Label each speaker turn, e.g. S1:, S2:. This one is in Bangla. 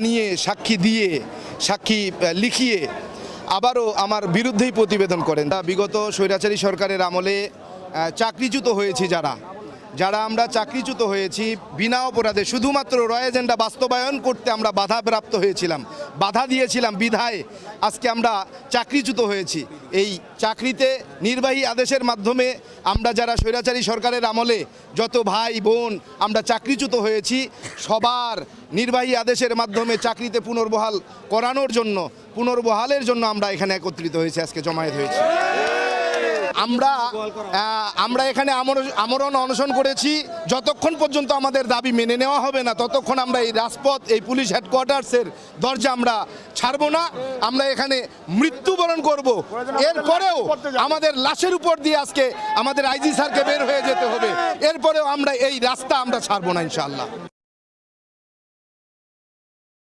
S1: নিয়ে সাক্ষী দিয়ে, সাক্ষী লিখিয়ে আবারও আমার বিরুদ্ধেই প্রতিবেদন করেন। তা বিগত স্বৈরাচারী সরকারের আমলে চাকরিচ্যুত হয়েছি যারা যারা আমরা চাকরিচ্যুত হয়েছি, বিনা অপরাধে শুধুমাত্র রয় এজেন্ডা বাস্তবায়ন করতে আমরা বাধাপ্রাপ্ত হয়েছিলাম। বাধা দিয়েছিলাম, বিধায় আজকে আমরা চাকরিচ্যুত হয়েছি। এই চাকরিতে নির্বাহী আদেশের মাধ্যমে আমরা যারা স্বৈরাচারী সরকারের আমলে যত ভাই, বোন আমরা চাকরিচ্যুত হয়েছি, সবার নির্বাহী আদেশের মাধ্যমে চাকরিতে পুনর্বহাল করানোর জন্য, পুনর্বহালের জন্য আমরা এখানে একত্রিত হয়েছি, আজকে জমায়েত হয়েছি। আমরা আমরা এখানে আমর- আমরণ অনশন করেছি। যতক্ষণ পর্যন্ত আমাদের দাবি মেনে নেওয়া হবে না, ততক্ষণ আমরা এই রাজপথ, এই পুলিশ হেডকোয়ার্টার্সের দরজা আমরা ছাড়বো না। আমরা এখানে মৃত্যুবরণ করব। এরপরেও আমাদের লাশের উপর দিয়ে আজকে আমাদের আইজি স্যারকে বের হয়ে যেতে হবে। এরপরেও আমরা এই রাস্তা আমরা ছাড়বো না, ইনশাআল্লাহ।